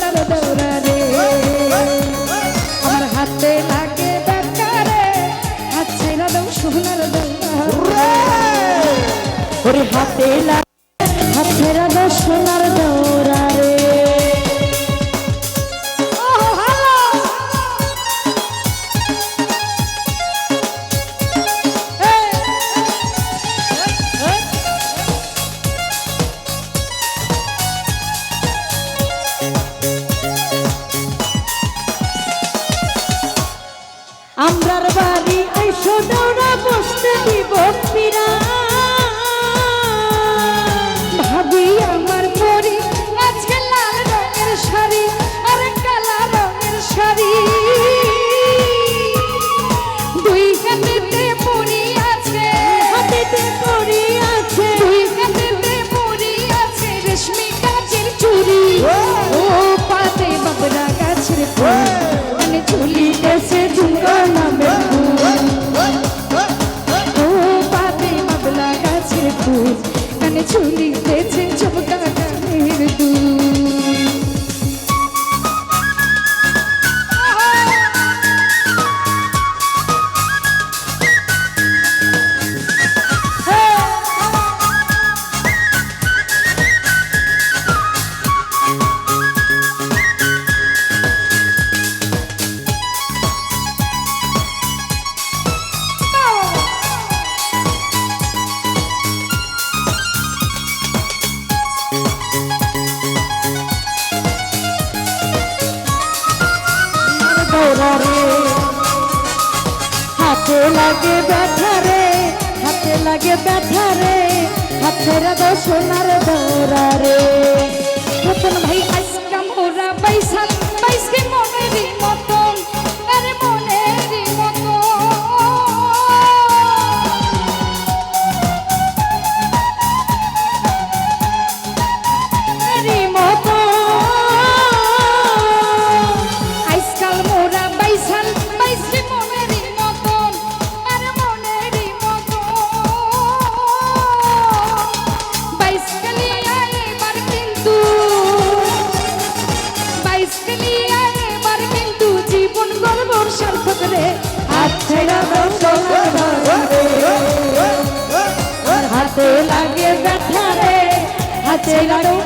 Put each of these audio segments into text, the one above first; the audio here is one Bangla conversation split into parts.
সোনার দৌড়া রে আমার হাতে লাগে বেকারে হাত ছাইরা দাও সোনার হাতে লাগে লাগে ব্যথা রে, হাতে লাগে ব্যথা রে, হাতের সোনার দৌড়া রে। ভাই, আজকা ওরা পয়সা পয়সা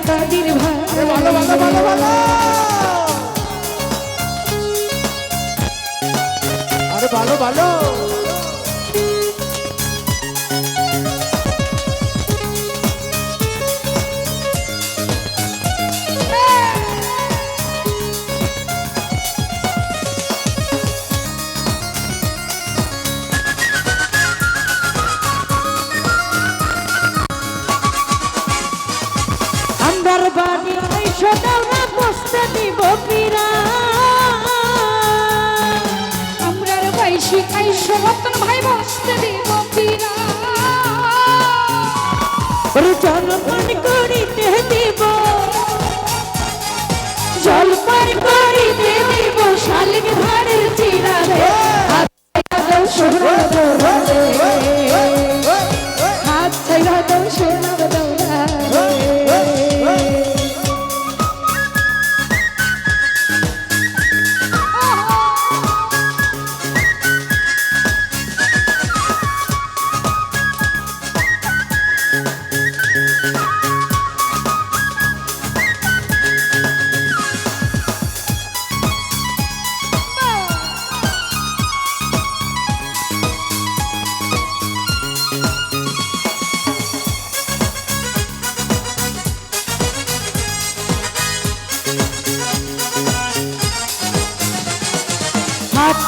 কাদির ভালো ভালো ভালো। বাড়ি আইসো দাওরা বসতে দিব পিরা আমরার ভাই ওরে জলপান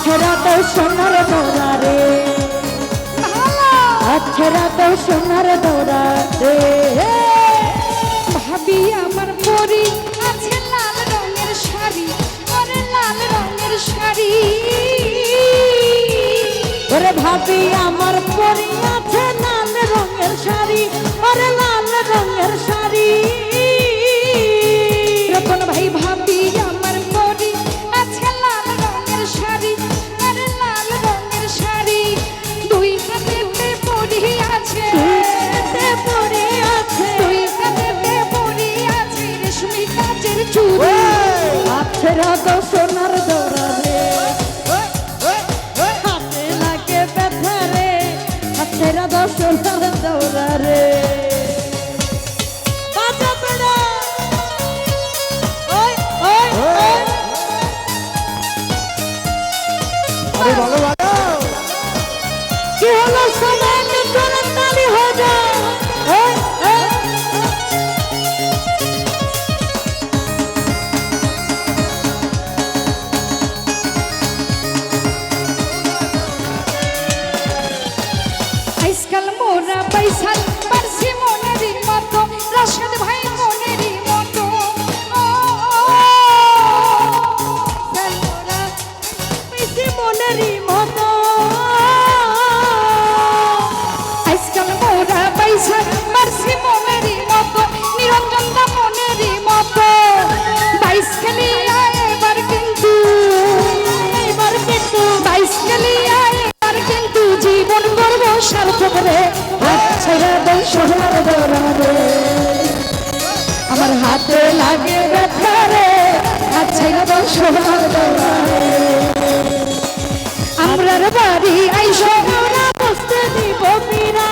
ছেড়া তো সোনার দৌড়া রে। ছেড়া তো সোনার দৌড়া রে। ভাবি আমার পরি আছে লাল রঙের শাড়ি ওরে লাল রঙের শাড়ি। ওরে ভাবি আমার পরি আছে লাল রঙের শাড়ি ওরে আছরা তো সোনার দৌড়া রে। হাতে লাগে ব্যথা রে। হাতেরা তো সোনার দৌড়া রে। আজকাল মোরা পয়সা, পারছি মনেরই মতো, রাশেদ ভাই মনেরই মতো। মনেরই মতো। আজকাল মোরা পয়সা, পারছি বাড়ি আইসো না বসতে দিব পীরা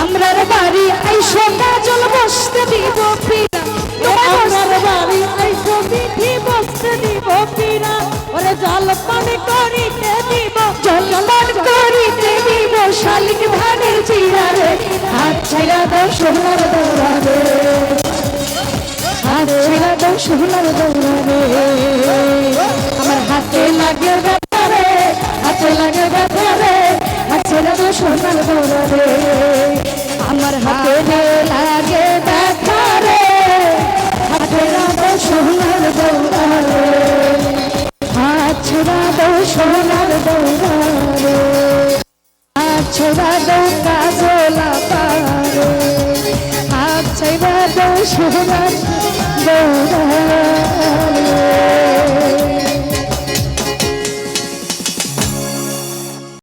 আমরার বাড়ি আইসো কাজল বসতে দিব পীরা আমরার বাড়ি আইসো বিধি বসতে দিব পীরা ওরে জল পান করিতে দিব জল পান করিতে দিব শালিক ধানের চিরা রে। হাত ছাইরা দাও সোনার দৌড়া ছাইরা দাও সোনার দৌড়া রে। আমার হাতে লাগে ব্যথা রে। হাতে লাগে ব্যথা রে। হাতে লাগে সোনার দৌড়া রে। আমার হাতে লাগে ব্যথা রে। হাতে লাগে সোনার দৌড়া রে।